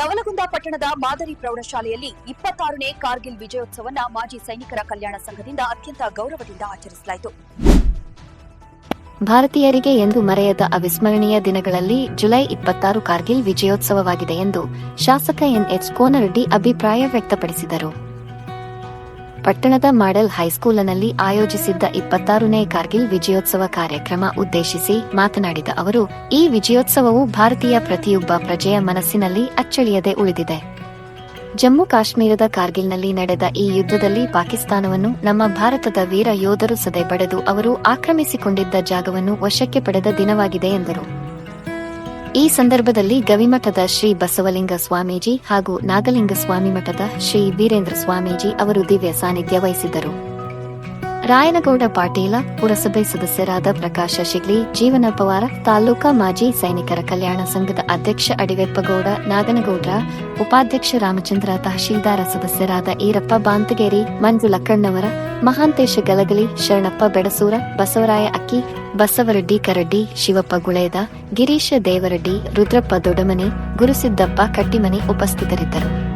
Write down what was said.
ನವಲಗುಂದ ಪಟ್ಟಣದ ಮಾದರಿ ಪ್ರೌಢಶಾಲೆಯಲ್ಲಿ ಇಪ್ಪತ್ತಾರನೇ ಕಾರ್ಗಿಲ್ ವಿಜಯೋತ್ಸವನ್ನ ಮಾಜಿ ಸೈನಿಕರ ಕಲ್ಯಾಣ ಸಂಘದಿಂದ ಅತ್ಯಂತ ಗೌರವದಿಂದ ಆಚರಿಸಲಾಯಿತು. ಭಾರತೀಯರಿಗೆ ಎಂದು ಮರೆಯದ ಅವಿಸ್ಮರಣೀಯ ದಿನಗಳಲ್ಲಿ ಜುಲೈ ಇಪ್ಪತ್ತಾರು ಕಾರ್ಗಿಲ್ ವಿಜಯೋತ್ಸವವಾಗಿದೆ ಎಂದು ಶಾಸಕ ಎನ್ಎಚ್ ಕೋನರೆಡ್ಡಿ ಅಭಿಪ್ರಾಯ ವ್ಯಕ್ತಪಡಿಸಿದರು. ಪಟ್ಟಣದ ಮಾಡೆಲ್ ಹೈಸ್ಕೂಲಿನಲ್ಲಿ ಆಯೋಜಿಸಿದ್ದ ಇಪ್ಪತ್ತಾರನೇ ಕಾರ್ಗಿಲ್ ವಿಜಯೋತ್ಸವ ಕಾರ್ಯಕ್ರಮ ಉದ್ದೇಶಿಸಿ ಮಾತನಾಡಿದ ಅವರು, ಈ ವಿಜಯೋತ್ಸವವು ಭಾರತೀಯ ಪ್ರತಿಯೊಬ್ಬ ಪ್ರಜೆಯ ಮನಸ್ಸಿನಲ್ಲಿ ಅಚ್ಚಳಿಯದೆ ಉಳಿದಿದೆ. ಜಮ್ಮು ಕಾಶ್ಮೀರದ ಕಾರ್ಗಿಲ್ನಲ್ಲಿ ನಡೆದ ಈ ಯುದ್ಧದಲ್ಲಿ ಪಾಕಿಸ್ತಾನವನ್ನು ನಮ್ಮ ಭಾರತದ ವೀರ ಯೋಧರು ಸದೆ ಪಡೆದು ಅವರು ಆಕ್ರಮಿಸಿಕೊಂಡಿದ್ದ ಜಾಗವನ್ನು ವಶಕ್ಕೆ ಪಡೆದ ದಿನವಾಗಿದೆ ಎಂದರು. ಈ ಸಂದರ್ಭದಲ್ಲಿ ಗವಿಮಠದ ಶ್ರೀ ಬಸವಲಿಂಗ ಸ್ವಾಮೀಜಿ ಹಾಗೂ ನಾಗಲಿಂಗ ಸ್ವಾಮಿ ಮಠದ ಶ್ರೀ ವೀರೇಂದ್ರ ಸ್ವಾಮೀಜಿ ಅವರು ದಿವ್ಯ ಸಾನ್ನಿಧ್ಯ ವಹಿಸಿದ್ದರು ರಾಯನಗೌಡ ಪಾಟೀಲ, ಪುರಸಭೆ ಸದಸ್ಯರಾದ ಪ್ರಕಾಶ ಶಿಗ್ಲಿ ಜೀವನ ಪವಾರ ತಾಲೂಕಾ ಮಾಜಿ ಸೈನಿಕರ ಕಲ್ಯಾಣ ಸಂಘದ ಅಧ್ಯಕ್ಷ ಅಡಿವೆಪ್ಪಗೌಡ ನಾಗನಗೌಡ್ರ ಉಪಾಧ್ಯಕ್ಷ ರಾಮಚಂದ್ರ ತಹಶೀಲ್ದಾರ ಸದಸ್ಯರಾದ ಈರಪ್ಪ ಬಾಂತಗೇರಿ ಮಂಜು ಲಕ್ಕಣ್ಣವರ ಮಹಾಂತೇಶ ಗಲಗಲಿ, ಶರಣಪ್ಪ ಬೆಡಸೂರ, ಬಸವರಾಯ ಅಕ್ಕಿ, ಬಸವರೆಡ್ಡಿ ಕರಡ್ಡಿ ಶಿವಪ್ಪ ಗುಳೇದ, ಗಿರೀಶ ದೇವರೆಡ್ಡಿ, ರುದ್ರಪ್ಪ ದೊಡಮನೆ ಗುರುಸಿದ್ದಪ್ಪ ಕಟ್ಟಿಮನೆ ಉಪಸ್ಥಿತರಿದ್ದರು.